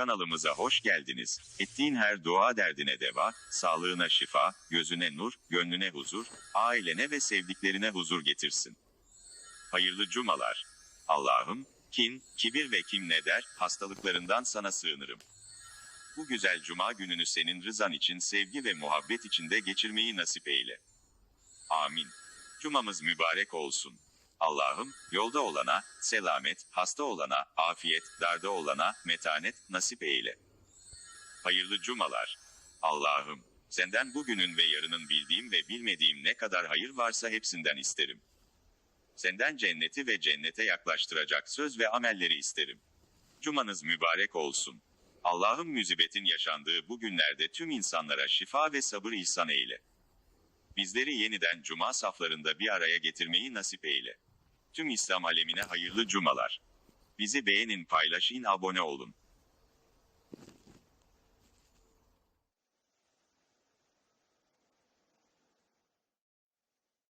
Kanalımıza hoş geldiniz. Ettiğin her dua derdine deva, sağlığına şifa, gözüne nur, gönlüne huzur, ailene ve sevdiklerine huzur getirsin. Hayırlı cumalar. Allah'ım, kin, kibir ve kim ne der, hastalıklarından sana sığınırım. Bu güzel cuma gününü senin rızan için sevgi ve muhabbet içinde geçirmeyi nasip eyle. Amin. Cumamız mübarek olsun. Allah'ım, yolda olana, selamet, hasta olana, afiyet, darda olana, metanet, nasip eyle. Hayırlı cumalar. Allah'ım, senden bugünün ve yarının bildiğim ve bilmediğim ne kadar hayır varsa hepsinden isterim. Senden cenneti ve cennete yaklaştıracak söz ve amelleri isterim. Cumanız mübarek olsun. Allah'ım müzibetin yaşandığı bu günlerde tüm insanlara şifa ve sabır ihsan eyle. Bizleri yeniden cuma saflarında bir araya getirmeyi nasip eyle. Tüm İslam alemine hayırlı cumalar. Bizi beğenin, paylaşın, abone olun.